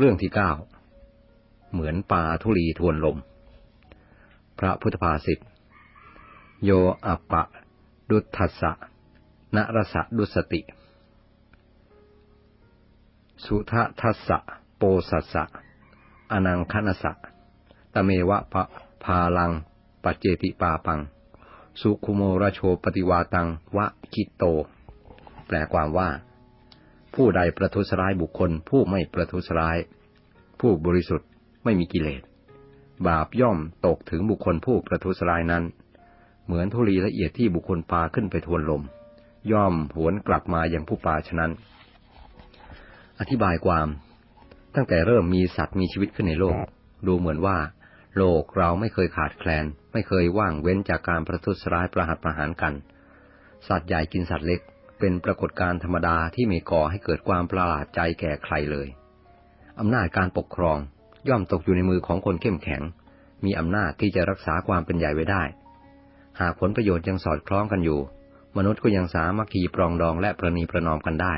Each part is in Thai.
เรื่องที่เก้าเหมือนปลาทุลีทวนลม พระพุทธภาษิตโยอัปปะ ดุทัสสะนรสะดุสติ สุทะทัสสะ โปสัสสะ อนังคณสะตะเมวะปะพาลัง ปัจเจติปาปัง สุคุโมระโชปฏิวาตัง วะคิโต แปลความว่า ผู้ใดประทุษร้ายบุคคล ผู้ไม่ประทุษร้าย ผู้บริสุทธิ์ไม่มีกิเลส บาปย่อมตกถึงบุคคลผู้ประทุษร้ายนั้น เหมือนธุลีละเอียดที่บุคคลปาขึ้นไปทวนลม ย่อมหวนกลับมาอย่างผู้ปาฉะนั้น อธิบายความ ตั้งแต่เริ่มมีสัตว์มีชีวิตขึ้นในโลก ดูเหมือนว่า โลกเราไม่เคยขาดแคลน ไม่เคยว่างเว้นจากการประทุษร้ายประหัตประหารกัน สัตว์ใหญ่กินสัตว์เล็ก เป็นปรากฏการณ์ธรรมดาที่ไม่ก่อให้เกิดความประหลาดใจแก่ใครเลย อำนาจการปกครองย่อมตกอยู่ในมือของคนเข้มแข็ง มีอำนาจที่จะรักษาความเป็นใหญ่ไว้ได้ หากผลประโยชน์ยังสอดคล้องกันอยู่ มนุษย์ก็ยังสามารถขีปรองดองและประนีประนอมกันได้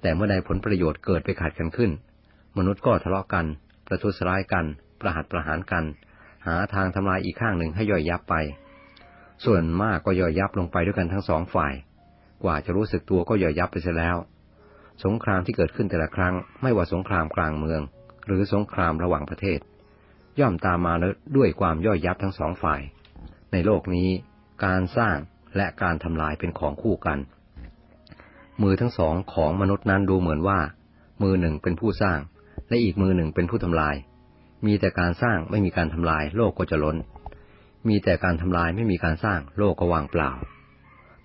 แต่เมื่อใดผลประโยชน์เกิดไปขัดกันขึ้น มนุษย์ก็ทะเลาะกัน ประทุษร้ายกัน ประหัตประหารกัน หาทางทำลายอีกข้างหนึ่งให้ย่อยยับไป ส่วนมากก็ย่อยยับลงไปด้วยกันทั้งสองฝ่าย กว่าจะรู้สึกตัวก็ย่อยยับไปเสียแล้ว สงครามที่เกิดขึ้นแต่ละครั้ง ไม่ว่าสงครามกลางเมือง หรือสงครามระหว่างประเทศ ย่อมตามมาด้วยความย่อยยับทั้งสองฝ่าย ในโลกนี้การสร้างและการทำลายเป็นของคู่กัน มือทั้งสองของมนุษย์นั้นดูเหมือนว่า มือหนึ่งเป็นผู้สร้าง และอีกมือหนึ่งเป็นผู้ทำลาย มีแต่การสร้างไม่มีการทำลาย โลกก็จะล้น มีแต่การทำลายไม่มีการสร้างโลกก็ว่างเปล่า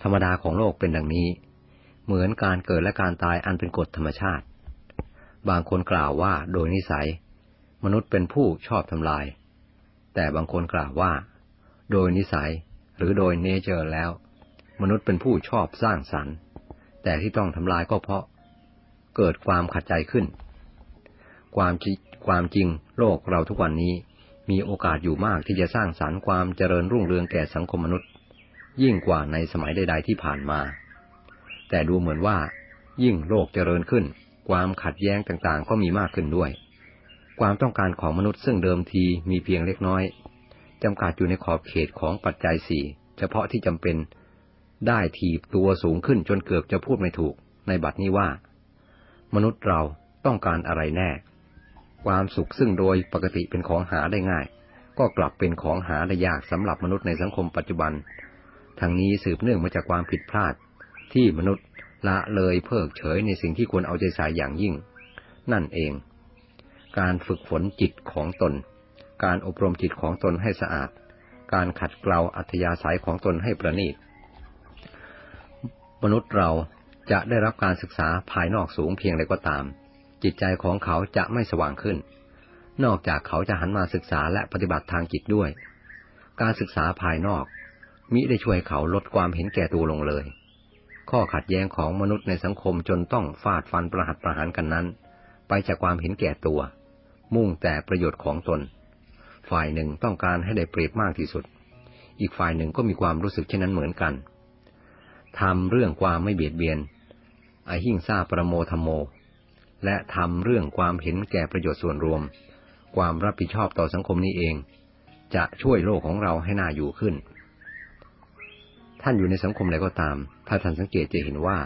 ธรรมดาของโลกเป็นดังนี้ เหมือนการเกิดและการตายอันเป็นกฎธรรมชาติ บางคนกล่าวว่าโดยนิสัย มนุษย์เป็นผู้ชอบทำลาย แต่บางคนกล่าวว่า โดยนิสัยหรือโดยเนเจอร์แล้ว มนุษย์เป็นผู้ชอบสร้างสรรค์ แต่ที่ต้องทำลายก็เพราะ เกิดความขัดใจขึ้น ความจริความจริงโลกเราทุกวันนี้มีโอกาสอยู่มากที่จะสร้างสรรค์ความเจริญรุ่งเรืองแก่สังคมมนุษย์ ยิ่งกว่าในสมัยใด ๆที่ผ่านมา แต่ดูเหมือนว่า ยิ่งโลกเจริญขึ้น ความขัดแย้งต่างๆ ก็มีมากขึ้นด้วย ความต้องการของมนุษย์ซึ่งเดิมทีมีเพียงเล็กน้อยจำกัดอยู่ในขอบเขตของปัจจัยสี่เฉพาะที่จำเป็น ได้ถีบตัวสูงขึ้นจนเกือบจะพูดไม่ถูก ในบัดนี้ว่า มนุษย์เราต้องการอะไรแน่ ความสุขซึ่งโดยปกติเป็นของหาได้ง่าย ก็กลับเป็นของหาได้ยากสำหรับมนุษย์ในสังคมปัจจุบัน ทางนี้สืบเนื่องมาจากความผิดพลาด ที่มนุษย์ละเลยเพิกเฉยในสิ่งที่ควรเอาใจใส่อย่างยิ่ง นั่นเอง การฝึกฝนจิตของตน การอบรมจิตของตนให้สะอาด การขัดเกลาอัธยาศัยของตนให้ประณีต มนุษย์เราจะได้รับการศึกษาภายนอกสูงเพียงไรก็ตาม จิตใจของเขาจะไม่สว่างขึ้น นอกจากเขาจะหันมาศึกษาและปฏิบัติทางจิตด้วย การศึกษาภายนอก มิได้ช่วยเขาลดความเห็นแก่ตัวลงเลย ข้อขัดแย้งของมนุษย์ในสังคมจนต้องฟาดฟันประหัตประหารกันนั้น ไปจากความเห็นแก่ตัว มุ่งแต่ประโยชน์ของตน ฝ่ายหนึ่งต้องการให้ได้เปรียบมากที่สุด อีกฝ่ายหนึ่งก็มีความรู้สึกเช่นนั้นเหมือนกันทำเรื่องความไม่เบียดเบียนอหิงซาประโมธรรมโม และทำเรื่องความเห็นแก่ประโยชน์ส่วนรวม ความรับผิดชอบต่อสังคมนี้เอง จะช่วยโลกของเราให้น่าอยู่ขึ้น ท่านอยู่ในสังคมใดก็ตาม ถ้าท่านสังเกตจะเห็นว่า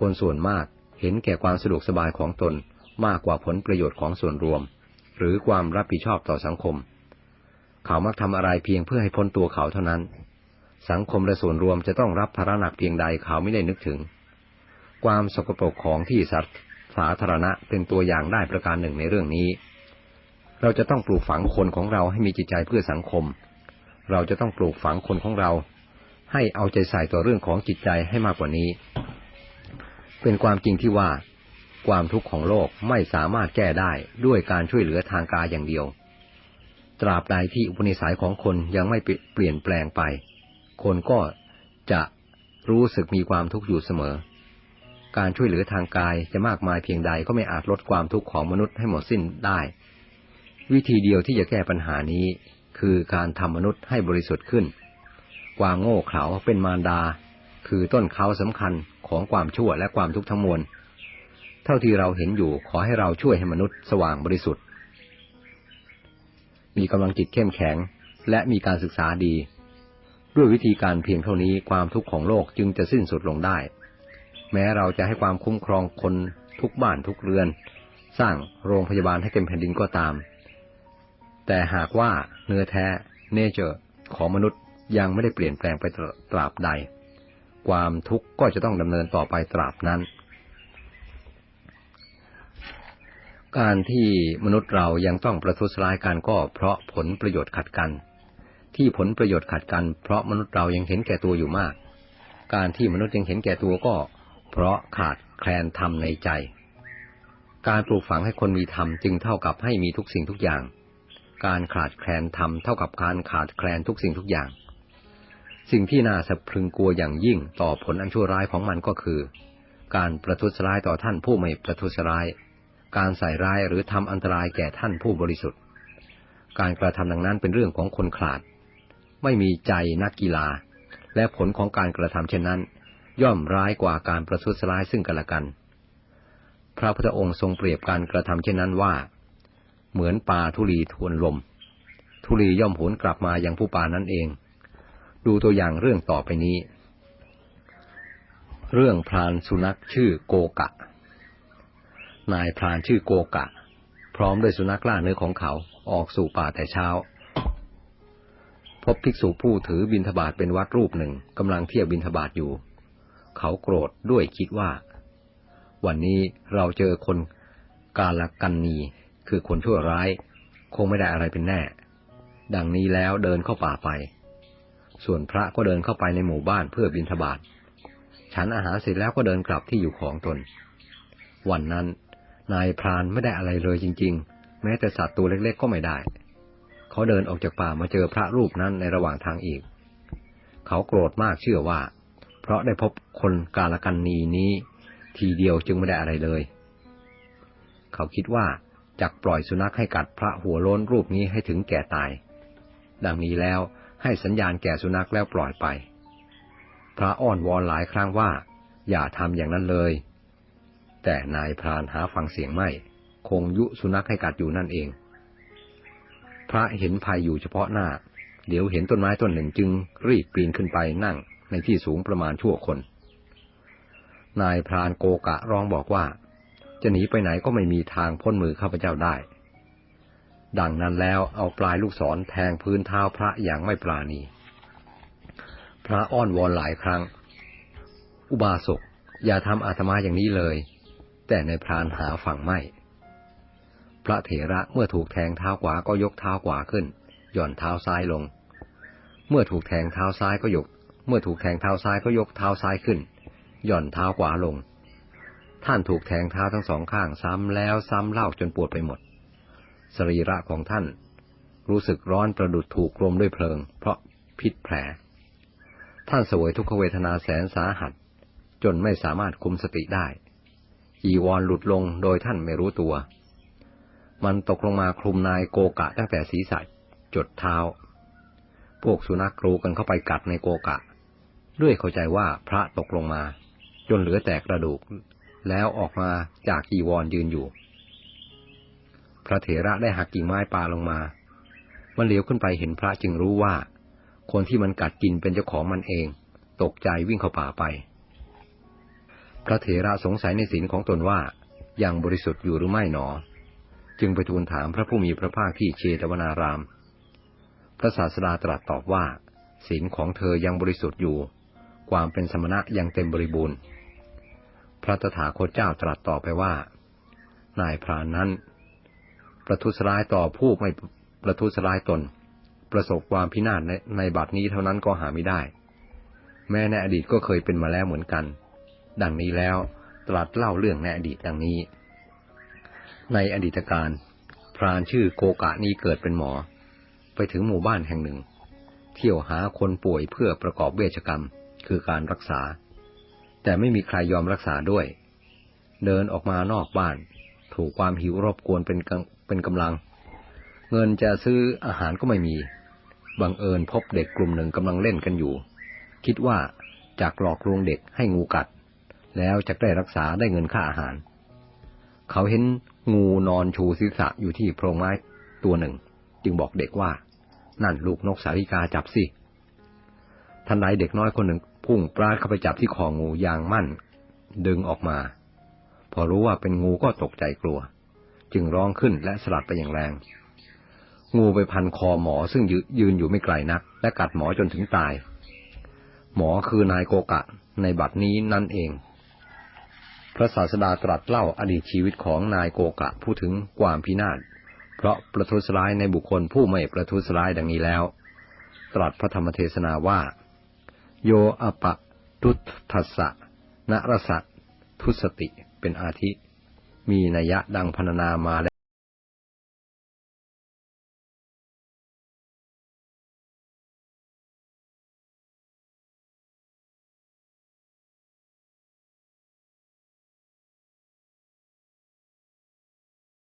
คนส่วนมากเห็นแก่ความสะดวกสบายของตนมากกว่าผลประโยชน์ของส่วนรวม หรือความรับผิดชอบต่อสังคม เขามักทำอะไรเพียงเพื่อให้พ้นตัวเขาเท่านั้น สังคมและส่วนรวมจะต้องรับภาระหนักเพียงใดเขาไม่ได้นึกถึง ความสกปรกของที่สัตว์สาธารณะเป็นตัวอย่างได้ประการหนึ่งในเรื่องนี้ เราจะต้องปลูกฝังคนของเราให้มีจิตใจเพื่อสังคม เราจะต้องปลูกฝังคนของเรา ให้เอาใจใส่ต่อเรื่องของจิตใจให้มากกว่านี้ เป็นความจริงที่ว่า ความทุกข์ของโลกไม่สามารถแก้ได้ด้วยการช่วยเหลือทางกายอย่างเดียว ตราบใดที่อุปนิสัยของคนยังไม่เปลี่ยนแปลงไป คนก็จะรู้สึกมีความทุกข์อยู่เสมอ การช่วยเหลือทางกายจะมากมายเพียงใดก็ไม่อาจลดความทุกข์ของมนุษย์ให้หมดสิ้นได้ วิธีเดียวที่จะแก้ปัญหานี้ คือการทำมนุษย์ให้บริสุทธิ์ขึ้น ความโง่เขลาเป็นมารดา คือต้นเขาสำคัญของความชั่วและความทุกข์ทั้งมวล เท่าที่เราเห็นอยู่ขอให้เราช่วยให้มนุษย์สว่างบริสุทธิ์ มีกำลังจิตเข้มแข็งและมีการศึกษาดี ด้วยวิธีการเพียงเท่านี้ความทุกข์ของโลกจึงจะสิ้นสุดลงได้ แม้เราจะให้ความคุ้มครองคนทุกบ้านทุกเรือน สร้างโรงพยาบาลให้เต็มแผ่นดินก็ตาม แต่หากว่าเนื้อแท้เนเจอร์ของมนุษย์ ยังไม่ได้เปลี่ยนแปลงไปตราบใด ความทุกข์ก็จะต้องดำเนินต่อไปตราบนั้น การที่มนุษย์เรายังต้องประทุษร้ายกันก็เพราะผลประโยชน์ขัดกัน ที่ผลประโยชน์ขัดกัน เพราะมนุษย์เรายังเห็นแก่ตัวอยู่มาก การที่มนุษย์ยังเห็นแก่ตัวก็ เพราะขาดแคลนธรรมในใจ การปลูกฝังให้คนมีธรรมจึงเท่ากับให้มีทุกสิ่งทุกอย่างการขาดแคลนธรรมเท่ากับการขาดแคลนทุกสิ่งทุกอย่าง สิ่งที่น่าสะพรึงกลัวอย่างยิ่งต่อผลอันชั่วร้ายของมันก็คือ การประทุษร้ายต่อท่านผู้ไม่ประทุษร้าย การใส่ร้ายหรือทำอันตรายแก่ท่านผู้บริสุทธิ์ การกระทำดังนั้นเป็นเรื่องของคนขลาด ไม่มีใจนักกีฬา และผลของการกระทำเช่นนั้น ย่อมร้ายกว่าการประทุษร้ายซึ่งกันและกัน พระพุทธองค์ทรงเปรียบการกระทำเช่นนั้นว่า เหมือนปลาทุลีทวนลม ทุลีย่อมหวนกลับมาอย่างผู้ปลานั่นเอง ดูตัวอย่างเรื่องต่อไปนี้ เรื่องพรานสุนัขชื่อโกกะ นายพรานชื่อโกกะ พร้อมด้วยสุนัขล่าเนื้อของเขาออกสู่ป่าแต่เช้า พบภิกษุผู้ถือบิณฑบาตเป็นวัดรูปหนึ่งกำลังเที่ยวบิณฑบาตอยู่ เขาโกรธด้วยคิดว่า วันนี้เราเจอคนกาลกันนีคือคนชั่วร้าย คงไม่ได้อะไรเป็นแน่ ดังนี้แล้วเดินเข้าป่าไป ส่วนพระก็เดินเข้าไปในหมู่บ้านเพื่อบิณฑบาตฉันอาหารเสร็จแล้วก็เดินกลับที่อยู่ของตน วันนั้น นายพรานไม่ได้อะไรเลยจริง ๆ แม้แต่สัตว์ตัวเล็กๆก็ไม่ได้ เขาเดินออกจากป่ามาเจอพระรูปนั้นในระหว่างทางอีก เขาโกรธมากเชื่อว่า เพราะได้พบคนกาลกันนีนี้ ทีเดียวจึงไม่ได้อะไรเลย เขาคิดว่าจักปล่อยสุนัขให้กัดพระหัวโล้นรูปนี้ให้ถึงแก่ตาย ดังนี้แล้ว ให้สัญญาณแก่สุนัขแล้วปล่อยไป พระอ้อนวอนหลายครั้งว่า อย่าทำอย่างนั้นเลย แต่นายพรานหาฟังเสียงไม่ คงยุสุนัขให้กัดอยู่นั่นเอง พระเห็นภัยอยู่เฉพาะหน้า เดี๋ยวเห็นต้นไม้ต้นหนึ่งจึงรีบปีนขึ้นไปนั่งในที่สูงประมาณชั่วคน นายพรานโกกะร้องบอกว่า จะหนีไปไหนก็ไม่มีทางพ้นมือข้าพเจ้าได้ ดังนั้นแล้วเอาปลายลูกศรแทงพื้นเท้าพระอย่างไม่ปราณี พระอ้อนวอนหลายครั้ง อุบาสกอย่าทำอาตมาอย่างนี้เลย แต่ในพรานหาฝั่งไม่ พระเถระเมื่อถูกแทงเท้าขวาก็ยกเท้าขวาขึ้น หย่อนเท้าซ้ายลง เมื่อถูกแทงเท้าซ้ายก็ยก เมื่อถูกแทงเท้าซ้ายก็ยกเท้าซ้ายขึ้น หย่อนเท้าขวาลง ท่านถูกแทงเท้าทั้งสองข้างซ้ำแล้วซ้ำเล่าจนปวดไปหมด สรีระของท่าน รู้สึกร้อนประดุดถูกกลมด้วยเพลิง เพราะพิษแผล ท่านเสวยทุกขเวทนาแสนสาหัส จนไม่สามารถคุมสติได้ จีวรหลุดลงโดยท่านไม่รู้ตัว มันตกลงมาคลุมนายโกกะตั้งแต่ศีรษะจดเท้า พวกสุนัขกรูกันเข้าไปกัดในโกกะ ด้วยเข้าใจว่าพระตกลงมา จนเหลือแต่กระดูก แล้วออกมาจากจีวรยืนอยู่ พระเถระได้หักกิ่งไม้ปาลงมา มันเลี้ยวขึ้นไปเห็นพระจึงรู้ว่า คนที่มันกัดกินเป็นเจ้าของมันเอง ตกใจวิ่งเข้าป่าไป พระเถระสงสัยในศีลของตนว่ายังบริสุทธิ์อยู่หรือไม่หนอ จึงไปทูลถามพระผู้มีพระภาคที่เชตวนาราม พระศาสดาตรัสตอบว่าศีลของเธอยังบริสุทธิ์อยู่ ความเป็นสมณะยังเต็มบริบูรณ์ พระตถาคตเจ้าตรัสต่อไปว่า นายพรานนั้น ประทุษร้ายต่อผู้ไม่ประทุษร้ายตน ประสบความพินาศในในบัดนี้เท่านั้นก็หาไม่ได้ แม้ในอดีตก็เคยเป็นมาแล้วเหมือนกัน ดังนี้แล้วตรัสเล่าเรื่องในอดีตดังนี้ ในอดีตการพรานชื่อโกกะนี้เกิดเป็นหมอ ไปถึงหมู่บ้านแห่งหนึ่ง เที่ยวหาคนป่วยเพื่อประกอบเวชกรรมคือการรักษา แต่ไม่มีใครยอมรักษาด้วย เดินออกมานอกบ้าน ถูกความหิวรบกวนเป็น เป็นกำลัง เงินจะซื้ออาหารก็ไม่มี บังเอิญพบเด็กกลุ่มหนึ่งกำลังเล่นกันอยู่ คิดว่าจากหลอกลวงเด็กให้งูกัด แล้วจะได้รักษาได้เงินค่าอาหาร เขาเห็นงูนอนชูศีรษะอยู่ที่โพรงไม้ตัวหนึ่ง จึงบอกเด็กว่า นั่นลูกนกสาริกาจับสิทันใดเด็กน้อยคนหนึ่งพุ่งปราดเข้าไปจับที่คองูอย่างมั่น ดึงออกมา พอรู้ว่าเป็นงูก็ตกใจกลัว จึงร้องขึ้นและสลัดไปอย่างแรง งูไปพันคอหมอซึ่งยืยืนอยู่ไม่ไกลนัก และกัดหมอจนถึงตาย หมอคือนายโกกะในบัดนี้นั่นเอง พระศาสดาตรัสเล่าอดีตชีวิตของนายโกกะพูดถึงความพินาศเพราะประทุษร้ายในบุคคลผู้ไม่ประทุษร้ายดังนี้แล้ว ตรัสพระธรรมเทศนาว่า โยอปะ ทุทัสสะนรสะทุสติเป็นอาทิ มีนัยยะดังพรรณนามา